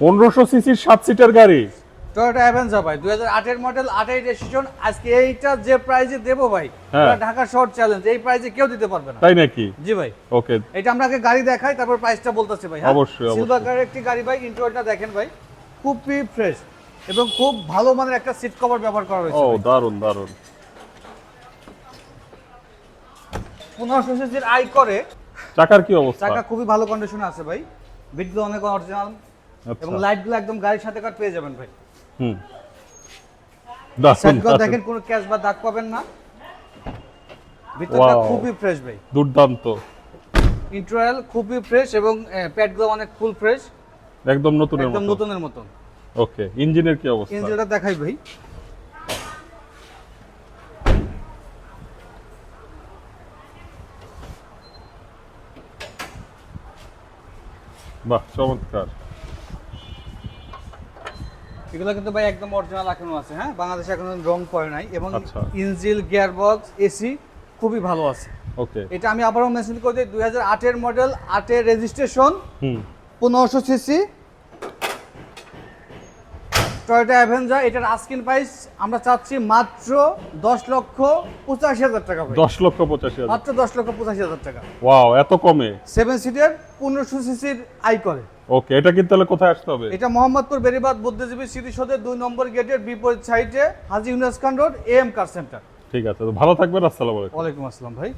পনেরোশো সিসির সাত সিটার গাড়ি। টয়োটা অ্যাভেঞ্জার ভাই দুই হাজার আটের মডেল রেজিস্ট্রেশন আজকে এইটা যে প্রাইজে দেবো ভাই হ্যাঁ। ঢাকা শহর চ্যালেঞ্জ এই প্রাইজে কেউ দিতে পারবে না। তাই নাকি? জি ভাই। ওকে। এটা আমরা আগে গাড়ি দেখাই তারপর প্রাইসটা বলতেছি ভাই অবশ্যই, সিলভার। কালারের একটি গাড়ি ভাই ইন্টারভিউটা দেখেন ভাই খুবই ফ্রেশ এবং খুব ভালো মানের একটা সিট কভার ব্যবহার করা হয়েছে ভাই। দারুণ দারুণ পনেরোশো সিসির আই করে চাকার কি অবস্থা? চাকা খুবই ভালো কন্ডিশনে আছে ভাই বিটগুলো অনেক অরিজিনাল এবং আচ্ছা লাইটগুলো একদম গাড়ির সাথে কাট পেয়ে যাবেন ভাই। হুম। দেখেন কোনো ক্যাশ বা দাগ পাবেন না। ভিতরটা খুবই ফ্রেশ ভাই। দুর্দান্ত। ইন্টারয়াল খুবই ফ্রেশ এবং প্যাডগুলো অনেক ফুল ফ্রেশ একদম নতুনের একদম নতুনের মতন ওকে ইঞ্জিনের কি অবস্থা? ইঞ্জিনটা দেখাই ভাই। বাহ চমৎকার। এগুলো কিন্তু ভাই একদম অরিজিনাল এখনও আছে হ্যাঁ? বাংলাদেশে এখনও রং পড়ে নাই এবং আচ্ছা। ইঞ্জিল গিয়ার বক্স এসি খুবই ভালো আছে। ওকে। এটা আমি আবারও মেনশন করে দিই দুই আটের মডেল আটের রেজিস্ট্রেশন পনেরোশো সিসি টয়োটা অ্যাভেঞ্জার এটার আস্কিন প্রাইস আমরা চাচ্ছি মাত্র দশ লক্ষ পঁচাশি হাজার টাকা দশ লক্ষ পঁচাশি হাজার। মাত্র দশ লক্ষ পঁচাশি হাজার টাকা। ওয়াও এত কমে। সেভেন সিটের পনেরোশো সিসির আই করে ওকে এটা কিন্তু তাহলে কোথায় আসতে হবে? এটা মোহাম্মদপুর বেরিবাদ বুদ্ধিজীবী স্মৃতিসৌধের দুই নম্বর গেটের বিপরীত সাইডে Haji Yunus Khan road A M car centre. ঠিক আছে তো ভালো থাকবেন আসসালামু আলাইকুম। ওয়ালাইকুম আসসালাম ভাই।